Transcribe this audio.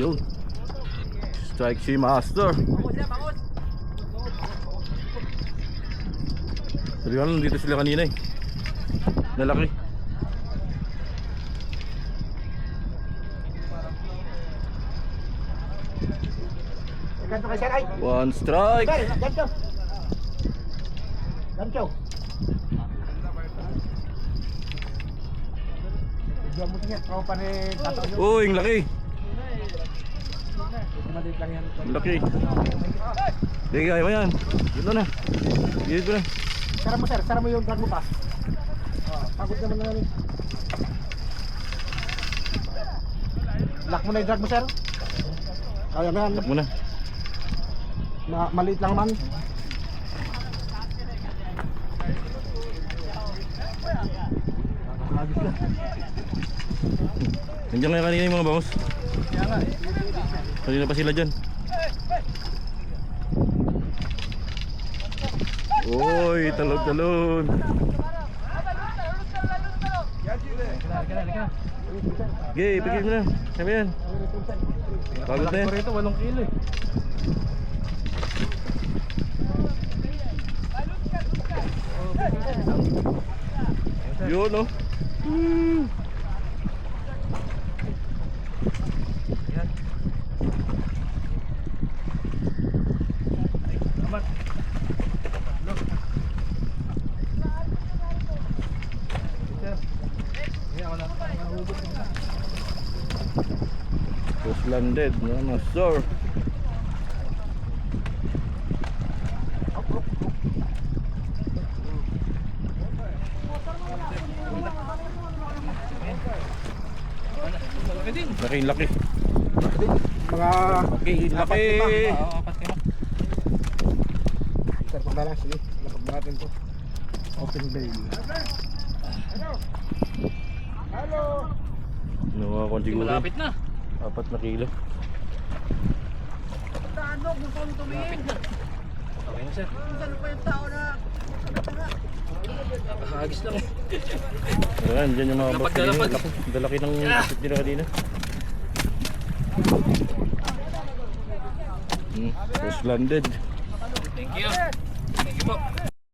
Yun. Strike si Master. Sabi ko nandito sila kanina eh. Ay. One strike. Tatang yun. Uy, ang laki. Laki. Sige, kaya mo yan. Dito na. Dito na. Sara mo sir, sara mo yung drag mo pa. Oh, pagod naman na namin. Lock mo na yung drag mo sir. Kaya na yan. Tap mo na. Ma maliit lang man. Nandiyan kaya kanina yung mga bangos. Kanina pa sila dyan. Uy, talon-talon. Okay, pigil mo na. Sabi yan. Pagod na yan. Rito 8 kilo eh. Yun, oh. Just landed, no, no, sir. Laki, laki. Mga Laki, laki. Sir, pag lang, sige. Lapag natin to. Open bail. Hello! Nakuha ko siguro. Malapit na. Apat na kilo. Okay na sir. Nakagis lang. Ayan, dyan yung mga na kanina. dalaki ng isip nila kanina. Hmm, first landed. Thank you. Thank you po.